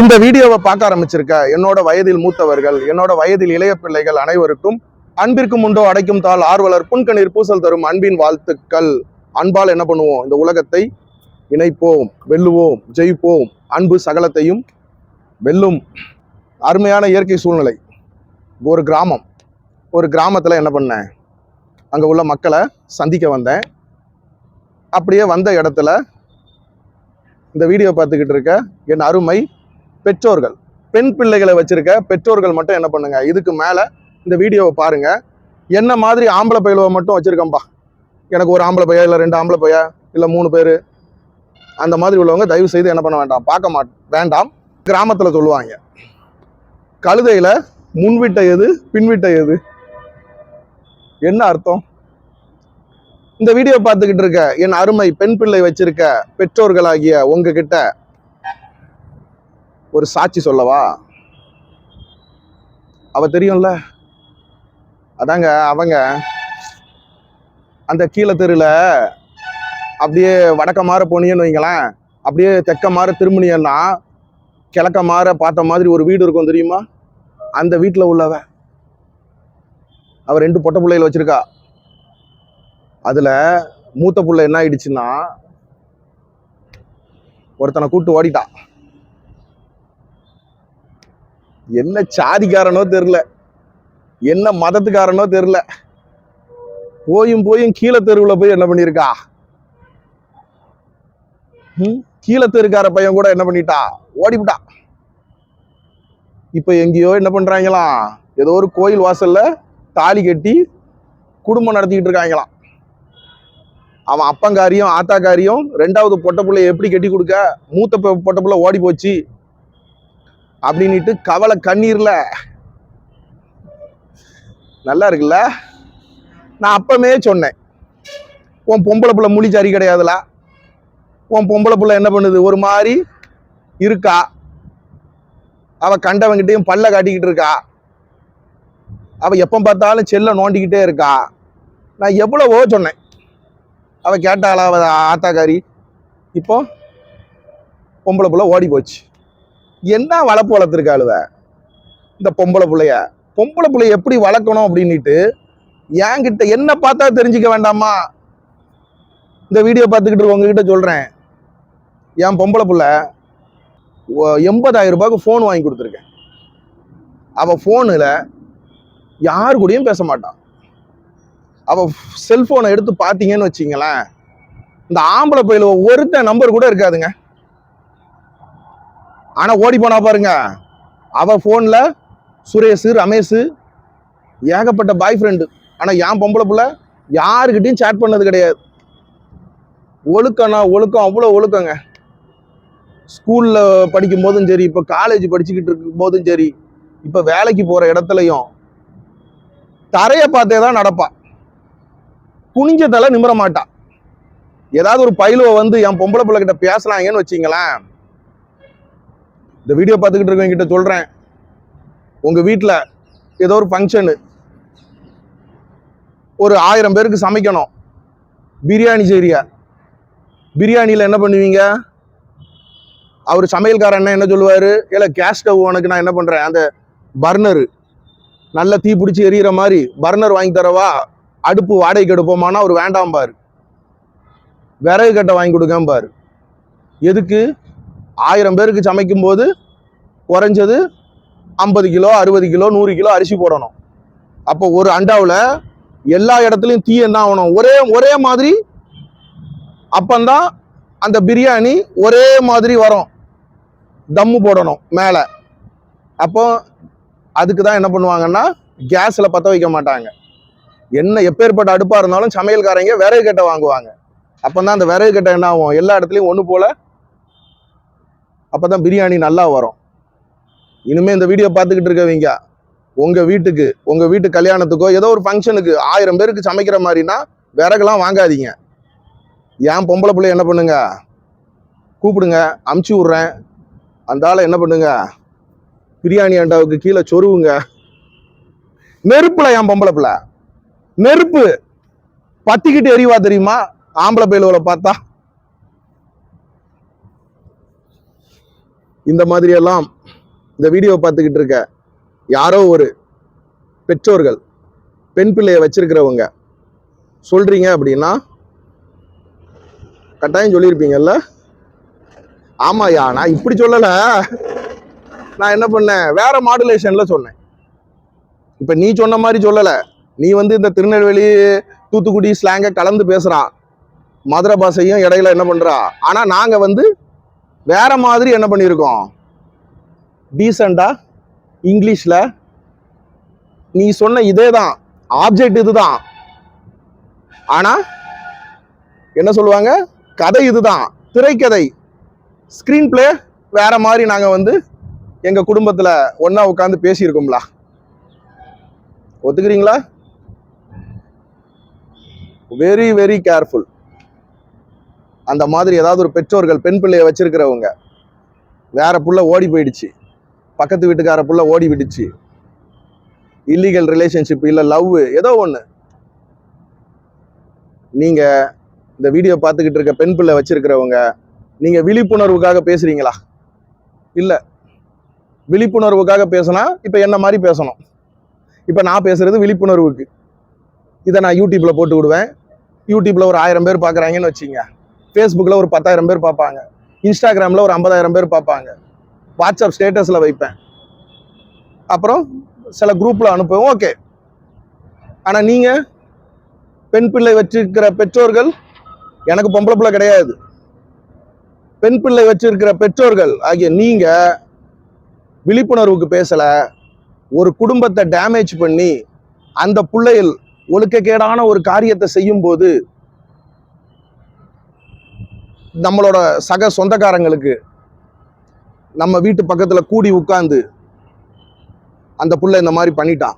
இந்த வீடியோவை பார்க்க ஆரம்பிச்சிருக்க என்னோட வயதில் மூத்தவர்கள் என்னோட வயதில் இளைய பிள்ளைகள் அனைவருக்கும் அன்பிற்கும் உண்டோ அடைக்கும் தாள் ஆர்வலர் புன்கணீர் பூசல் தரும் அன்பின் வாழ்த்துக்கள். அன்பால் என்ன பண்ணுவோம்? இந்த உலகத்தை இணைப்போம் வெல்லுவோம் ஜெயிப்போம். அன்பு சகலத்தையும் வெல்லும் அருமையான இயற்கை சூழ்நிலை. ஒரு கிராமம். ஒரு கிராமத்தில் என்ன பண்ணேன்? அங்கே உள்ள மக்களை சந்திக்க வந்தேன். அப்படியே வந்த இடத்துல இந்த வீடியோ பார்த்துக்கிட்டு இருக்க என் அருமை பெற்றோர்கள். பெண் பிள்ளைகளை வச்சிருக்க பெற்றோர்கள் மட்டும் என்ன பண்ணுங்க? இதுக்கு மேலே இந்த வீடியோவை பாருங்க. என்ன மாதிரி ஆம்பளை பயிலுவை மட்டும் வச்சுருக்கம்பா? எனக்கு ஒரு ஆம்பளை பையா இல்லை ரெண்டு ஆம்பளை பையா இல்லை மூணு பேர்? அந்த மாதிரி உள்ளவங்க தயவு செய்து என்ன பண்ண வேண்டாம். பார்க்க மாட் வேண்டாம். கிராமத்தில் சொல்லுவாங்க. கழுதையில் முன்விட்ட எது பின்விட்ட எது? என்ன அர்த்தம்? இந்த வீடியோ பார்த்துக்கிட்டு இருக்க என் அருமை பெண் பிள்ளை வச்சிருக்க பெற்றோர்களாகிய உங்ககிட்ட ஒரு சாட்சி சொல்லவா? அவ தெரியும்ல? அதாங்க அவங்க அந்த கீழே தெருல அப்படியே வடக்க மாற போனீங்கன்னு வைங்களேன். அப்படியே தெக்க மாற திரும்பினீங்கன்னா கிழக்க மாற பார்த்த மாதிரி ஒரு வீடு இருக்கும் தெரியுமா? அந்த வீட்டில் உள்ளவ. அவ ரெண்டு பொட்டை பிள்ளைகள் வச்சுருக்கா. அதில் மூத்த பிள்ளை என்ன ஆயிடுச்சுன்னா ஒருத்தனை கூப்பிட்டு ஓடிட்டான் என்ன சாதிக்காரனோ தெரில என்ன மதத்துக்காரனோ தெரில போயும் போயும் கீழே தெருவில் போய் என்ன பண்ணியிருக்கா? கீழே தெருக்கார பையன் கூட என்ன பண்ணிட்டா? ஓடிவிட்டா. இப்ப எங்கேயோ என்ன பண்ணுறாங்களாம் ஏதோ ஒரு கோயில் வாசல்ல தாலி கட்டி குடும்பம் நடத்திக்கிட்டு இருக்காங்களாம். அவன் அப்பங்காரியும் ஆத்தாக்காரியும் ரெண்டாவது பொட்டை பிள்ளைய எப்படி கட்டி கொடுக்க? மூத்த பொட்டை பிள்ளை ஓடி போச்சு அப்படின்ட்டு கவலை கண்ணீர்ல. நல்லா இருக்குல்ல? நான் அப்பமே சொன்னேன். உன் பொம்பளை புள்ள முழி சரி கிடையாதுல? உன் பொம்பளை புள்ள என்ன பண்ணுது? ஒரு மாதிரி இருக்கா? அவ கண்டவங்கிட்டையும் பல்ல காட்டிக்கிட்டு இருக்கா? அவ எப்போ பார்த்தாலும் செல்ல நோண்டிக்கிட்டே இருக்கா? நான் எவ்வளவோ சொன்னேன். அவ கேட்டாளா அவ ஆத்தாக்காரி இப்போ பொம்பளை புள்ள ஓடி போச்சு என்ன வளர்ப்பு வளர்த்துருக்காளுவ இந்த பொம்பளை பிள்ளைய. பொம்பளை பிள்ளைய எப்படி வளர்க்கணும் அப்படின்னுட்டு என்கிட்ட என்ன பார்த்தா தெரிஞ்சுக்க வேண்டாமா? இந்த வீடியோ பார்த்துக்கிட்டு உங்ககிட்ட சொல்கிறேன் என் பொம்பளை பிள்ளை ஒ- எண்பதாயிரம் ரூபாய்க்கு ஃபோன் வாங்கி கொடுத்துருக்கேன். அவள் ஃபோனில் யார் கூடயும் பேச மாட்டான் அவள் செல்ஃபோனை எடுத்து பார்த்தீங்கன்னு வச்சிங்களேன் இந்த ஆம்பளை பையில ஒருத்தன் நம்பர் கூட இருக்காதுங்க. ஆனால் ஓடி போனா பாருங்க. அவள் ஃபோனில் சுரேஷ் ரமேஷ் ஏகப்பட்ட பாய் ஃப்ரெண்டு ஆனால் என் பொம்பளை பிள்ளை யாருக்கிட்டையும் சேட் பண்ணது கிடையாது. ஒழுக்கம்னா ஒழுக்கம் அவ்வளோ ஒழுக்கங்க. ஸ்கூலில் படிக்கும் போதும் சரி இப்போ காலேஜ் படிச்சுக்கிட்டு இருக்கும் போதும் சரி இப்போ வேலைக்கு போகிற இடத்துலையும் தரையை பார்த்தே தான் நடப்பா. குனிஞ்ச தலை நிமிர மாட்டா. ஏதாவது ஒரு பயிலுவை வந்து என் பொம்பளை பிள்ளை கிட்ட பேசலாங்கன்னு வச்சிங்களேன் இந்த வீடியோ பார்த்துக்கிட்டு இருக்கவங்க கிட்ட சொல்றேன். உங்க வீட்டில் ஏதோ ஒரு ஃபங்க்ஷனு ஒரு ஆயிரம் பேருக்கு சமைக்கணும். பிரியாணி செய்றியா? பிரியாணியில் என்ன பண்ணுவீங்க? அவர் சமையல்காரன் என்ன என்ன சொல்லுவார்? இல்லை கேஸ் ஸ்டவ் உனக்கு நான் என்ன பண்றேன்? அந்த பர்னரு நல்ல தீ பிடிச்சி எரியிற மாதிரி பர்னர் வாங்கி தரவா? அடுப்பு வாடகைக்கு எடுப்போமானா அவர் வேண்டாம் பாரு. விறகு கட்டை வாங்கி கொடுங்க எதுக்கு? ஆயிரம் பேருக்கு சமைக்கும் போது குறைஞ்சது ஐம்பது கிலோ அறுபது கிலோ நூறு கிலோ அரிசி போடணும். அப்போ ஒரு அண்டாவில் எல்லா இடத்துலையும் தீ என்ன ஆகணும்? ஒரே ஒரே மாதிரி அப்பந்தான் அந்த பிரியாணி ஒரே மாதிரி வரும். தம்மு போடணும் மேலே. அப்போ அதுக்கு தான் என்ன பண்ணுவாங்கன்னா கேஸில் பற்ற வைக்க மாட்டாங்க. என்ன எப்பேற்பட்ட அடுப்பாக இருந்தாலும் சமையல்காரங்க விறகு கட்டை வாங்குவாங்க. அப்போ தான் அந்த விறகு கட்டை என்ன ஆகும்? எல்லா இடத்துலையும் ஒன்று போல் அப்போ தான் பிரியாணி நல்லா வரும். இனிமேல் இந்த வீடியோ பார்த்துக்கிட்டு இருக்கவங்க. உங்கள் வீட்டுக்கு உங்கள் வீட்டு கல்யாணத்துக்கோ ஏதோ ஒரு ஃபங்க்ஷனுக்கு ஆயிரம் பேருக்கு சமைக்கிற மாதிரினா விறகுலாம் வாங்காதீங்க. ஏன் பொம்பளை பிள்ளை என்ன பண்ணுங்க? கூப்பிடுங்க அமுச்சு விட்றேன். அந்த ஆளை என்ன பண்ணுங்க? பிரியாணி அண்டாவுக்கு கீழே சொருவுங்க. நெருப்புல என் பொம்பளை பிள்ளை? நெருப்பு பத்திக்கிட்டு எரிவா தெரியுமா? ஆம்பளை பயிலுவலை பார்த்தா? இந்த மாதிரியெல்லாம் இந்த வீடியோ பார்த்துக்கிட்டு இருக்க யாரோ ஒரு பெற்றோர்கள் பெண் பிள்ளையை வச்சிருக்கிறவங்க சொல்கிறீங்க அப்படின்னா கட்டாயம் சொல்லியிருப்பீங்கல்ல? ஆமாயா நான் இப்படி சொல்லலை. நான் என்ன பண்ணேன்? வேற மாடுலேஷனில் சொன்னேன். இப்போ நீ சொன்ன மாதிரி சொல்லலை. நீ வந்து இந்த திருநெல்வேலி தூத்துக்குடி ஸ்லாங்கை கலந்து பேசுகிறான் மதுரை பாஷையும் இடையில என்ன பண்ணுறா ஆனால் நாங்கள் வந்து வேற மாதிரி என்ன பண்ணியிருக்கோம் டீசெண்டா இங்கிலீஷில் நீ சொன்ன இதே தான் ஆப்ஜெக்ட் இதுதான். ஆனால் என்ன சொல்லுவாங்க? கதை இதுதான். திரைக்கதை. ஸ்க்ரீன் பிளே வேற மாதிரி நாங்கள் வந்து எங்கள் குடும்பத்தில் ஒன்றா உட்காந்து பேசியிருக்கோம்ல. ஒத்துக்கிறீங்களா? வெரி வெரி கேர்ஃபுல் அந்த மாதிரி ஏதாவது ஒரு பெற்றோர்கள் பெண் பிள்ளையை வச்சுருக்கிறவங்க வேற புள்ள ஓடி போயிடுச்சு. பக்கத்து வீட்டுக்கார புள்ள ஓடி விடுச்சு இல்லீகல் ரிலேஷன்ஷிப் இல்லை லவ் ஏதோ ஒன்று நீங்கள் இந்த வீடியோ பார்த்துக்கிட்டு இருக்க பெண் பிள்ளை வச்சுருக்கிறவங்க நீங்கள் விழிப்புணர்வுக்காக பேசுகிறீங்களா இல்லை. விழிப்புணர்வுக்காக பேசினா இப்போ என்ன மாதிரி பேசணும்? இப்போ நான் பேசுகிறது விழிப்புணர்வுக்கு. இதை நான் யூடியூப்பில் போட்டு விடுவேன். யூடியூப்பில் ஒரு ஆயிரம் பேர் பார்க்குறாங்கன்னு வச்சுங்க. ஃபேஸ்புக்கில் ஒரு பத்தாயிரம் பேர் பார்ப்பாங்க. இன்ஸ்டாகிராமில் ஒரு ஐம்பதாயிரம் பேர் பார்ப்பாங்க. வாட்ஸ்அப் ஸ்டேட்டஸில் வைப்பேன். அப்புறம் சில குரூப்பில் அனுப்புவேன். ஓகே ஆனால் நீங்கள் பெண் பிள்ளை வச்சிருக்கிற பெற்றோர்கள் எனக்கு பொம்பளை பிள்ளை கிடையாது. பெண் பிள்ளை வச்சிருக்கிற பெற்றோர்கள் ஆகிய நீங்கள் விழிப்புணர்வுக்கு பேசலை ஒரு குடும்பத்தை டேமேஜ் பண்ணி அந்த பிள்ளைகள் ஒழுக்கக்கேடான ஒரு காரியத்தை செய்யும்போது நம்மளோட சக சொந்தக்காரங்களுக்கு நம்ம வீட்டு பக்கத்துல கூடி உட்காந்து அந்த புள்ள இந்த மாதிரி பண்ணிட்டான்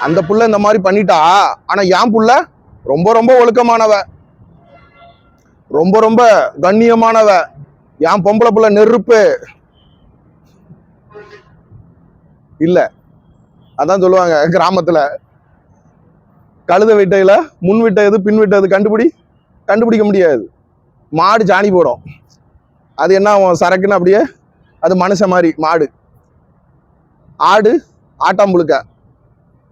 அந்த புள்ள இந்த மாதிரி பண்ணிட்டா ஆனா என் புள்ள ரொம்ப ரொம்ப ஒழுக்கமானவ. ரொம்ப ரொம்ப கண்ணியமானவ. என் பொம்பளை புள்ள நெருப்பு. இல்ல. அதான் சொல்லுவாங்க கிராமத்துல. கழுத விட்டையில முன் விட்டது பின் விட்டது கண்டுபிடி கண்டுபிடிக்க முடியாது. மாடு ஜாணி போடும். அது என்ன ஆகும்? சரக்குன்னு அப்படியே அது மனுஷன் மாதிரி மாடு. ஆடு ஆட்டாம் புழுக்க.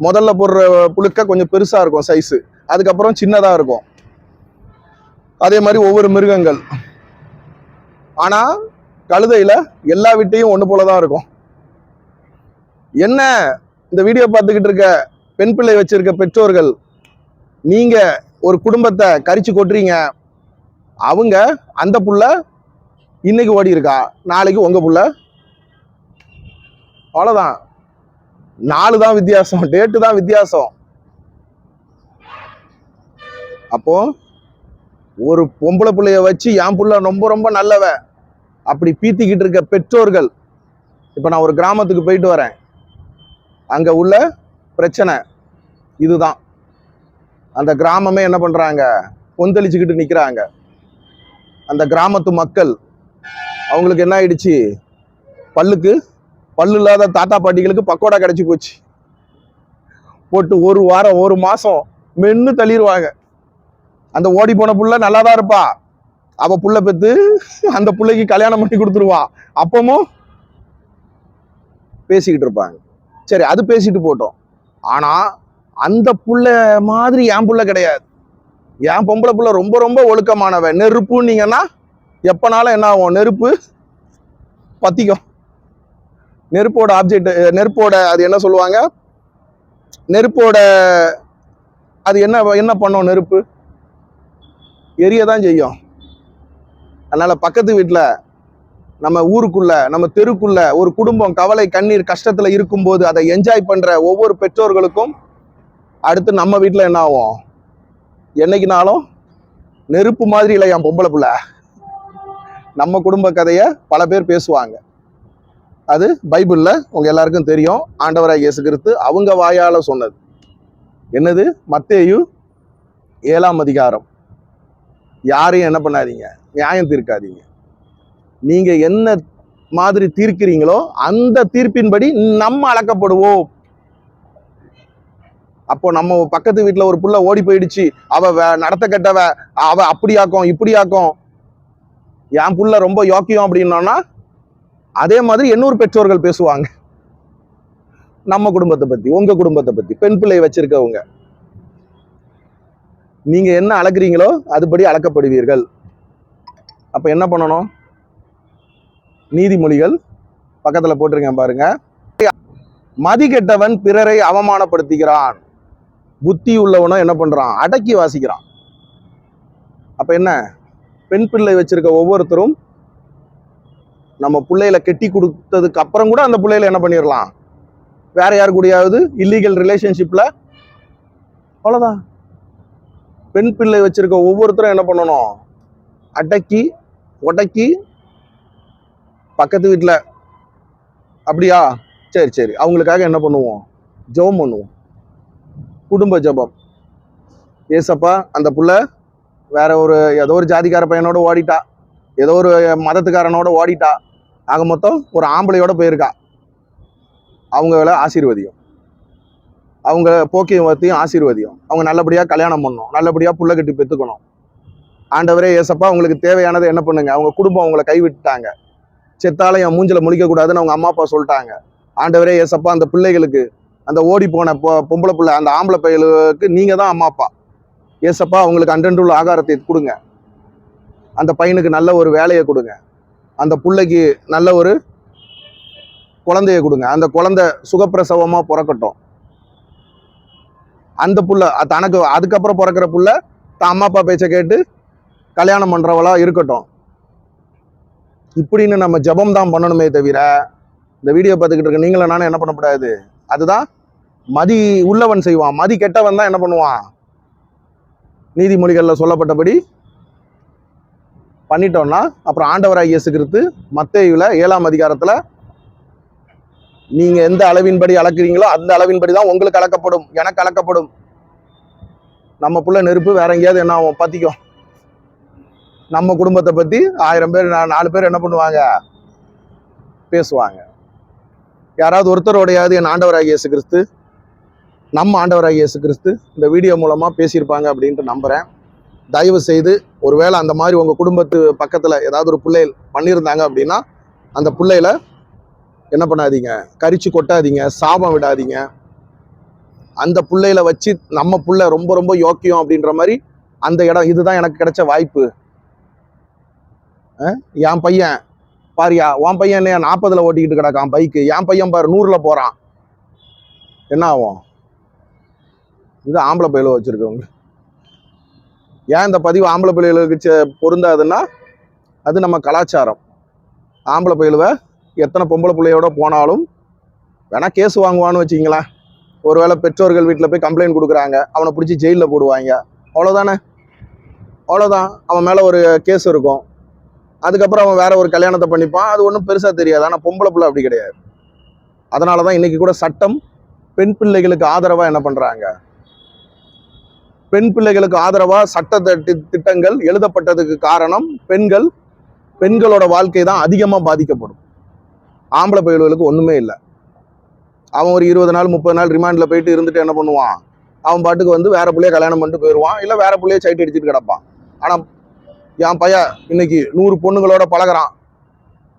முதல்ல போடுற புழுக்க கொஞ்சம் பெருசாக இருக்கும் சைஸு அதுக்கப்புறம் சின்னதாக இருக்கும். அதே மாதிரி ஒவ்வொரு மிருகங்கள். ஆனால் கழுதையில் எல்லா வீட்டையும் ஒன்று போல தான் இருக்கும். என்ன இந்த வீடியோ பார்த்துக்கிட்டு இருக்க பெண் பிள்ளை வச்சிருக்க பெற்றோர்கள் நீங்கள் ஒரு குடும்பத்தை கரிச்சு கொட்டுறீங்க அவங்க அந்த புள்ள இன்னைக்கு ஓடி இருக்கா? நாளைக்கு உங்க புள்ள? அவ்வளவுதான். நாலு தான் வித்தியாசம் டேட்டு தான் வித்தியாசம். அப்போ ஒரு பொம்பளை பிள்ளைய வச்சு என் புள்ள ரொம்ப ரொம்ப நல்லவ அப்படி பீத்திக்கிட்டு இருக்க பெற்றோர்கள் இப்போ நான் ஒரு கிராமத்துக்கு போயிட்டு வரேன். அங்க உள்ள பிரச்சனை இதுதான். அந்த கிராமமே என்ன பண்றாங்க? கொந்தளிச்சுக்கிட்டு நிக்கிறாங்க. அந்த கிராமத்து மக்கள் அவங்களுக்கு என்ன ஆயிடுச்சு? பல்லுக்கு பல்லு இல்லாத தாத்தா பாட்டிகளுக்கு பக்கோடா கிடைச்சி போச்சு. போட்டு ஒரு வாரம் ஒரு மாசம் மென்னு தள்ளிடுவாங்க அந்த ஓடி போன புள்ள நல்லா தான் இருப்பா. அவ புள்ள பெத்து அந்த பிள்ளைக்கு கல்யாணம் பண்ணி கொடுத்துருவா. அப்பமும் பேசிக்கிட்டு இருப்பாங்க. சரி அது பேசிட்டு போட்டோம். ஆனா அந்த புள்ள மாதிரி என் புள்ள கிடையாது. என் பொம்பளை பிள்ளை ரொம்ப ரொம்ப ஒழுக்கமானவன். நெருப்புன்னீங்கன்னா எப்பனாலும் என்ன ஆகும்? நெருப்பு பத்திக்கும். நெருப்போட ஆப்ஜெக்ட் நெருப்போட அது என்ன சொல்லுவாங்க? நெருப்போட அது என்ன என்ன பண்ணும் நெருப்பு? எரிய தான் செய்யும். அதனால் பக்கத்து வீட்டில் நம்ம ஊருக்குள்ள நம்ம தெருக்குள்ள ஒரு குடும்பம் கவலை கண்ணீர் கஷ்டத்தில் இருக்கும்போது அதை என்ஜாய் பண்ணுற ஒவ்வொரு பெற்றோர்களுக்கும் அடுத்து நம்ம வீட்டில் என்ன ஆகும்? என்னைக்குனாலும் நெருப்பு மாதிரி இல்லை என் பொம்பளை பிள்ள. நம்ம குடும்ப கதையை பல பேர் பேசுவாங்க. அது பைபிளில் உங்கள் எல்லாருக்கும் தெரியும். ஆண்டவராக இயேசு கிறிஸ்து அவங்க வாயால் சொன்னது. என்னது? மத்தேயு ஏழாம் அதிகாரம். யாரையும் என்ன பண்ணாதீங்க. நியாயம் தீர்க்காதீங்க. நீங்கள் என்ன மாதிரி தீர்க்கிறீங்களோ அந்த தீர்ப்பின்படி நம்ம அளக்கப்படுவோம். அப்போ நம்ம பக்கத்து வீட்டுல ஒரு புள்ள ஓடி போயிடுச்சு. அவ நடத்த கெட்டவ அவ அப்படியாக்கும் இப்படியாக்கும். என் புள்ள ரொம்ப யோக்கியம் அப்படின்னோன்னா அதே மாதிரி இன்னொரு பெற்றோர்கள் பேசுவாங்க. நம்ம குடும்பத்தை பத்தி உங்க குடும்பத்தை பத்தி பெண் பிள்ளை வச்சிருக்கவங்க. நீங்க என்ன அளக்குறீங்களோ அதுபடி அளக்கப்படுவீர்கள் அப்ப என்ன பண்ணணும்? நீதிமொழிகள் பக்கத்துல போட்டிருக்கேன் பாருங்க. மதி கெட்டவன் பிறரை அவமானப்படுத்துகிறான். புத்தி உள்ளவனா என்ன பண்றான்? அடக்கி வாசிக்கிறான். அப்ப என்ன? பெண் பிள்ளை வச்சிருக்க ஒவ்வொருத்தரும் நம்ம பிள்ளையில கெட்டி கொடுத்ததுக்கு அப்புறம் கூட அந்த பிள்ளையில என்ன பண்ணிடலாம் வேற யாரு கூடயாவது இல்லீகல் ரிலேஷன்ஷிப்ல அவ்வளோதான் பெண் பிள்ளை வச்சிருக்க ஒவ்வொருத்தரும் என்ன பண்ணணும்? அடக்கி உடக்கி பக்கத்து வீட்டில் அப்படியா? சரி சரி. அவங்களுக்காக என்ன பண்ணுவோம்? ஜெபம் பண்ணுவோம். குடும்ப ஜெபம். ஏசப்பா அந்த புள்ள வேற ஒரு ஏதோ ஒரு ஜாதிக்கார பையனோட ஓடிட்டா. ஏதோ ஒரு மதத்துக்காரனோட ஓடிட்டா. ஆக மொத்தம் ஒரு ஆம்பளையோட போயிருக்கா. அவங்கள ஆசீர்வதியும். அவங்க போக்கியத்தையும் ஆசீர்வதியும். அவங்க நல்லபடியாக கல்யாணம் பண்ணணும் நல்லபடியாக புள்ள கட்டி பெற்றுக்கணும் ஆண்டவரே ஏசப்பா அவங்களுக்கு தேவையானதை என்ன பண்ணுங்க? அவங்க குடும்பம் அவங்கள கைவிட்டுட்டாங்க. செத்தால என் மூஞ்சில முழிக்கக்கூடாதுன்னு அவங்க அம்மா அப்பா சொல்லிட்டாங்க. ஆண்டவரே ஏசப்பா அந்த பிள்ளைகளுக்கு அந்த ஓடி போன பொ- பொம்பளை பிள்ளை அந்த ஆம்பளை பையலுக்கு நீங்கள் தான் அம்மா அப்பா. ஏசப்பா அவங்களுக்கு அன்றன்றுள்ள ஆகாரத்தை கொடுங்க. அந்த பையனுக்கு நல்ல ஒரு வேலையை கொடுங்க. அந்த பிள்ளைக்கு நல்ல ஒரு குழந்தைய கொடுங்க. அந்த குழந்தை சுகப்பிரசவமாக பிறக்கட்டும். அந்த புள்ள தனக்கு அதுக்கப்புறம் பிறக்கிற புள்ள தான் அம்மா அப்பா பேச்சை கேட்டு கல்யாணம் பண்ணுறவளாக இருக்கட்டும். இப்படின்னு நம்ம ஜெபம் தான் பண்ணணுமே தவிர இந்த வீடியோ பார்த்துக்கிட்டு இருக்க நீங்களும் நானும் என்ன பண்ணக்கூடாது அதுதான் மதி உள்ளவன் செய்வான். மதி கெட்டவன் தான் என்ன பண்ணுவான்? நீதிமொழிகளில் சொல்லப்பட்டபடி பண்ணிட்டோம்னா அப்புறம் ஆண்டவராக இயேசு கிறிஸ்து மத்தேயுல ஏழாம் அதிகாரத்தில் நீங்க எந்த அளவின்படி அளக்குறீங்களோ அந்த அளவின்படி தான் உங்களுக்கு அளக்கப்படும் எனக்கு அளக்கப்படும். நம்ம புள்ள நெருப்பு வேற எங்கேயாவது என்ன ஆகும்? பற்றிக்கும் நம்ம குடும்பத்தை பத்தி ஆயிரம் பேர் நாலு பேர் என்ன பண்ணுவாங்க? பேசுவாங்க. யாராவது ஒருத்தரோடையாவது என் ஆண்டவராக இயேசு கிறிஸ்து நம்ம ஆண்டவராக இயேசு கிறிஸ்து இந்த வீடியோ மூலமாக பேசியிருப்பாங்க அப்படின்ட்டு நம்புகிறேன் தயவு செய்து ஒருவேளை அந்த மாதிரி உங்கள் குடும்பத்து பக்கத்தில் ஏதாவது ஒரு பிள்ளைகள் பண்ணியிருந்தாங்க அப்படின்னா அந்த பிள்ளையில என்ன பண்ணாதீங்க கரிச்சு கொட்டாதீங்க சாபம் விடாதீங்க. அந்த பிள்ளையில வச்சு நம்ம பிள்ளை ரொம்ப ரொம்ப யோக்கியம் அப்படின்ற மாதிரி அந்த இடம் இதுதான் எனக்கு கிடைச்ச வாய்ப்பு. என் பையன் பாரியா உன் பையன் என்ன நாற்பதுல ஓட்டிக்கிட்டு கிடக்கான் பைக்கு என் பையன் பாரு நூறுல போறான். என்ன ஆகும்? இது ஆம்பளை பையில வச்சிருக்கவங்க. ஏன் இந்த பதிவு ஆம்பளை பிள்ளைகளுக்கு பொருந்தாதுன்னா அது நம்ம கலாச்சாரம். ஆம்பளை பயிலுவ எத்தனை பொம்பளை பிள்ளையோட போனாலும் வேணா கேஸ் வாங்குவான்னு வச்சிங்களேன் ஒருவேளை பெற்றோர்கள் வீட்டில் போய் கம்ப்ளைண்ட் கொடுக்குறாங்க அவனை பிடிச்சி ஜெயிலில் போடுவாங்க. அவ்வளோதானே அவ்வளோதான் அவன் மேலே ஒரு கேஸ் இருக்கும். அதுக்கப்புறம் அவன் வேற ஒரு கல்யாணத்தை பண்ணிப்பான். அது ஒன்றும் பெருசாக தெரியாது. ஆனால் பொம்பளை பிள்ளை அப்படி கிடையாது. அதனால தான் இன்னைக்கு கூட சட்டம் பெண் பிள்ளைகளுக்கு ஆதரவாக என்ன பண்ணுறாங்க பெண் பிள்ளைகளுக்கு ஆதரவாக சட்ட திட்டங்கள் எழுதப்பட்டதுக்கு காரணம் பெண்கள் பெண்களோட வாழ்க்கை தான் அதிகமாக பாதிக்கப்படும். ஆம்பளை பயில்களுக்கு ஒன்றுமே இல்லை. அவன் ஒரு இருபது நாள் முப்பது நாள் ரிமாண்டில் போயிட்டு இருந்துட்டு என்ன பண்ணுவான்? அவன் பாட்டுக்கு வந்து வேற பிள்ளைய கல்யாணம் பண்ணிட்டு போயிடுவான். இல்லை வேற பிள்ளைய சைட் அடிச்சுட்டு கிடப்பான். ஆனால் என் பையன் இன்னைக்கு நூறு பொண்ணுங்களோட பழகிறான்.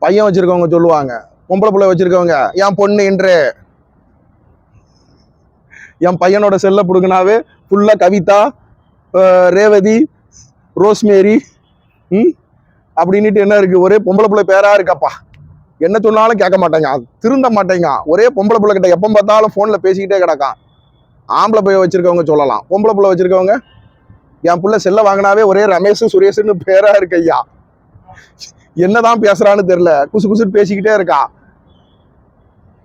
பையன் வச்சிருக்கவங்க சொல்லுவாங்க. பொம்பளை பிள்ளை வச்சிருக்கவங்க என் பொண்ணு இன்று. என் பையனோட செல்ல பிடுங்கினாவே ஃபுல்லாக கவிதா ரேவதி ரோஸ்மேரி ம் அப்படின்னுட்டு என்ன இருக்கு? ஒரே பொம்பளை பிள்ளை பேரா இருக்கப்பா. என்ன சொன்னாலும் கேட்க மாட்டேங்க. திருந்த மாட்டேங்க. ஒரே பொம்பளை பிள்ளை கிட்ட எப்போ பார்த்தாலும் ஃபோனில் பேசிக்கிட்டே கிடக்கான். ஆம்பளை பையன் வச்சிருக்கவங்க சொல்லலாம். பொம்பளை பிள்ளை வச்சிருக்கவங்க என் புள்ள செல்ல வாங்கினாவே ஒரே ரமேஷ் சுரேஷ்னு பேரா இருக்கு ஐயா. என்னதான் பேசுறான்னு தெரியல. குசு குசுன்னு பேசிக்கிட்டே இருக்கா.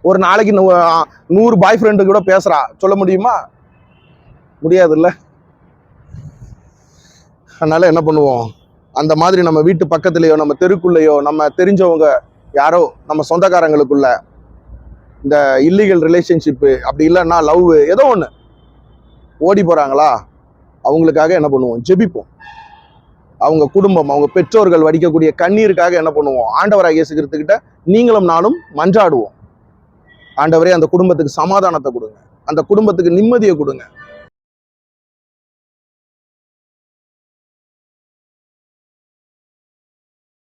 ஒரு நாளைக்கு நூறு பாய் ஃப்ரெண்டு கூட பேசுறா. சொல்ல முடியுமா? முடியாதுல்ல. அதனால என்ன பண்ணுவோம்? அந்த மாதிரி நம்ம வீட்டு பக்கத்துலயோ நம்ம தெருக்குள்ளேயோ நம்ம தெரிஞ்சவங்க யாரோ நம்ம சொந்தக்காரங்களுக்குள்ள இந்த இல்லீகல் ரிலேஷன்ஷிப்பு அப்படி இல்லைன்னா லவ் ஏதோ ஒன்று ஓடி போகிறாங்களா அவங்களுக்காக என்ன பண்ணுவோம்? ஜெபிப்போம். அவங்க குடும்பம் அவங்க பெற்றோர்கள் வடிக்கக்கூடிய கண்ணீருக்காக என்ன பண்ணுவோம்? ஆண்டவராக இயேசுகிறதுக்கிட்ட நீங்களும் நானும் மன்றாடுவோம். ஆண்டவரே அந்த குடும்பத்துக்கு சமாதானத்தை கொடுங்க. அந்த குடும்பத்துக்கு நிம்மதியை கொடுங்க.